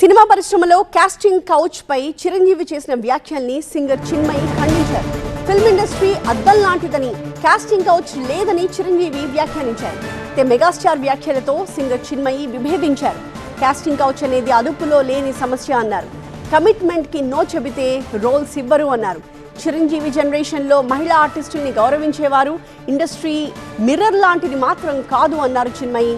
Cinema పరిశ్రమలో casting couch పై చిరంజీవి చేసిన వ్యాఖ్యల్ని singer Chinmayi ఖండించారు. ఫిల్మ్ ఇండస్ట్రీ అద్దం లాంటిదని కాస్టింగ్ కౌచ్ లేదని చిరంజీవి వ్యాఖ్యానించారు. అయితే మెగాస్టార్ వ్యాఖ్యలతో సింగర్ చిన్మయి విభేదించారు. కాస్టింగ్ కౌచ్ అనేది అదుపులో లేని సమస్య అన్నారు. కమిట్మెంట్కి నో చెబితే రోల్స్ ఇవ్వరు అన్నారు. చిరంజీవి జనరేషన్లో మహిళా ఆర్టిస్టుల్ని గౌరవించేవారు ఇండస్ట్రీ మిర్రర్ లాంటిది మాత్రం కాదు అన్నారు చిన్మయి.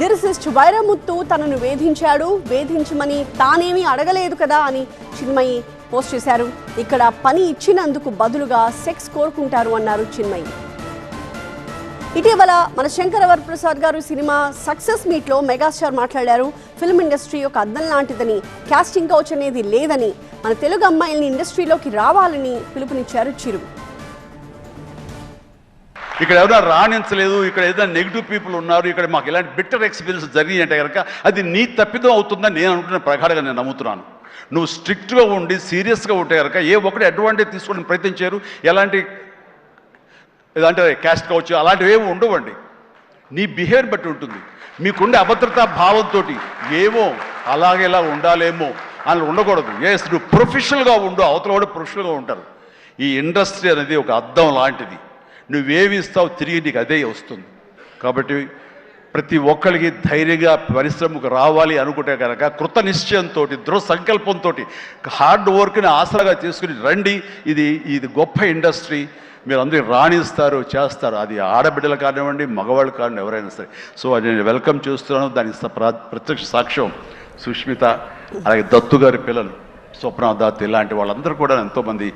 లిరిసిస్ట్ వైరముత్తు తనను వేధించాడు. వేధించమని తానేమీ అడగలేదు కదా అని చిన్మయి పోస్ట్ చేశారు. ఇక్కడ పని ఇచ్చినందుకు బదులుగా సెక్స్ కోరుకుంటారు అన్నారు చిన్మయి. ఇటీవల మన శంకర వరప్రసాద్ గారు సినిమా సక్సెస్ మీట్లో మెగాస్టార్ మాట్లాడారు. ఫిల్మ్ ఇండస్ట్రీ ఒక అద్దం లాంటిదని కాస్టింగ్ కౌచ్ అనేది లేదని మన తెలుగు అమ్మాయిల్ని ఇండస్ట్రీలోకి రావాలని పిలుపునిచ్చారు చిరు. ఇక్కడ ఎవరైనా రాణించలేదు ఇక్కడ ఏదైనా నెగిటివ్ పీపుల్ ఉన్నారు ఇక్కడ మాకు ఇలాంటి బిట్టర్ ఎక్స్పీరియన్స్ జరిగి అంటే కనుక అది నీ తప్పిదం అవుతుందని నేను అనుకుంటున్న ప్రకారంగా నేను నమ్ముతున్నాను. నువ్వు స్ట్రిక్ట్గా ఉండి సీరియస్గా ఉంటే కనుక ఏ ఒక్కటి అడ్వాంటేజ్ తీసుకోవడానికి ప్రయత్నించారు ఎలాంటి ఏదంటే క్యాస్ట్ కావచ్చు అలాంటివి ఏమి ఉండవండి. నీ బిహేవియర్ బట్టి ఉంటుంది. మీకుండే అభద్రతా భావంతో ఏమో అలాగేలా ఉండాలేమో అని ఉండకూడదు. ఎస్ నువ్వు ప్రొఫెషనల్గా ఉండు అవతల కూడా ప్రొఫెషనల్గా ఉంటారు. ఈ ఇండస్ట్రీ అనేది ఒక అద్దం లాంటిది. నువ్వేమి ఇస్తావు తిరిగి నీకు అదే వస్తుంది. కాబట్టి ప్రతి ఒక్కరికి ధైర్యంగా పరిశ్రమకు రావాలి అనుకుంటే కనుక కృత నిశ్చయంతో దృఢ సంకల్పంతో హార్డ్ వర్క్ని ఆసరాగా తీసుకుని రండి. ఇది ఇది గొప్ప ఇండస్ట్రీ. మీరు అందరూ రాణిస్తారు చేస్తారు. అది ఆడబిడ్డలు కానివ్వండి మగవాళ్ళు కానివ్వండి ఎవరైనా సరే. సో అది నేను వెల్కమ్ చేస్తున్నాను. దానికి ప్రత్యక్ష సాక్ష్యం సుష్మిత అలాగే దత్తు గారి పిల్లలు స్వప్న దత్తు ఇలాంటి వాళ్ళందరూ కూడా ఎంతోమంది